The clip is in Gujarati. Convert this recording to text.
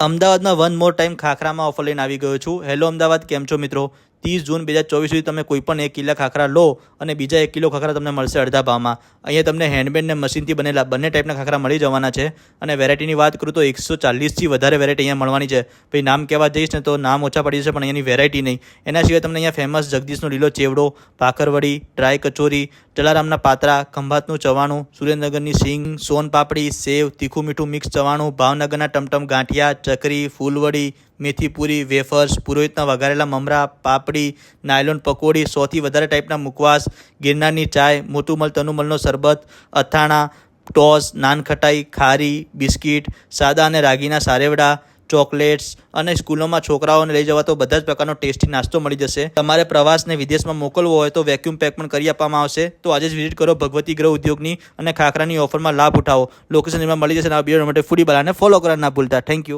અમદાવાદમાં વન મોર ટાઈમ ખાખરામાં ઓફર લઈને આવી ગયો છું. હેલો અમદાવાદ, કેમ છો મિત્રો? ત્રીસ જૂન બે હજાર ચોવીસ સુધી તમે કોઈ પણ એક કિલો ખાખરા લો અને બીજા એક કિલો ખાખરા તમને મળશે અડધા ભાવમાં. અહીંયા તમને હેન્ડમેડ ને મશીનથી બનેલા બંને ટાઈપના ખાખરા મળી જવાના છે અને વેરાયટીની વાત કરું તો એકસો ચાલીસથી વધારે વેરાયટી અહીંયા મળવાની છે. ભાઈ, નામ કહેવા જઈશ ને તો નામ ઓછા પડી જશે, પણ અહીંયાની વેરાયટી નહીં. એના સિવાય તમને અહીંયા ફેમસ જગદીશનો લીલો ચેવડો ભાખરવડી ડ્રાય કચોરી, જલારામના પાત્રા, ખંભાતનું ચવાણું, સુરેન્દ્રનગરની સિંગ સોન પાપડી સેવ, તીખું મીઠું મિક્સ ચવાણું, ભાવનગરના ટમટમ ગાંઠિયા, ચકરી, ફૂલવડી મેથી પૂરી વેફર્સ, પુરોહિતના વઘારેલા મમરા, પાપડી, નાયલોન પકોડી, સોથી વધારે ટાઈપના મુકવાસ ગિરનારની ચાય મોટુમલ તનુમલનો શરબત, અથાણા, ટોસ, નાનખટાઈ, ખારી, બિસ્કિટ, સાદા અને રાગીના સારેવડા, ચોકલેટ્સ અને સ્કૂલોમાં છોકરાઓને લઈ જવા તો બધા જ પ્રકારનો ટેસ્ટી નાસ્તો મળી જશે. તમારે પ્રવાસને વિદેશમાં મોકલવો હોય તો વેક્યુમ પેક પણ કરી આપવામાં આવશે. તો આજે જ વિઝિટ કરો ભગવતી ગ્રહ ઉદ્યોગની અને ખાખરાની ઓફરમાં લાભ ઉઠાવો. લોકેશન એમાં મળી જશે આ વીડિયો માટે ફૂડી બલાને ફોલો કરવા ના ભૂલતા. Thank you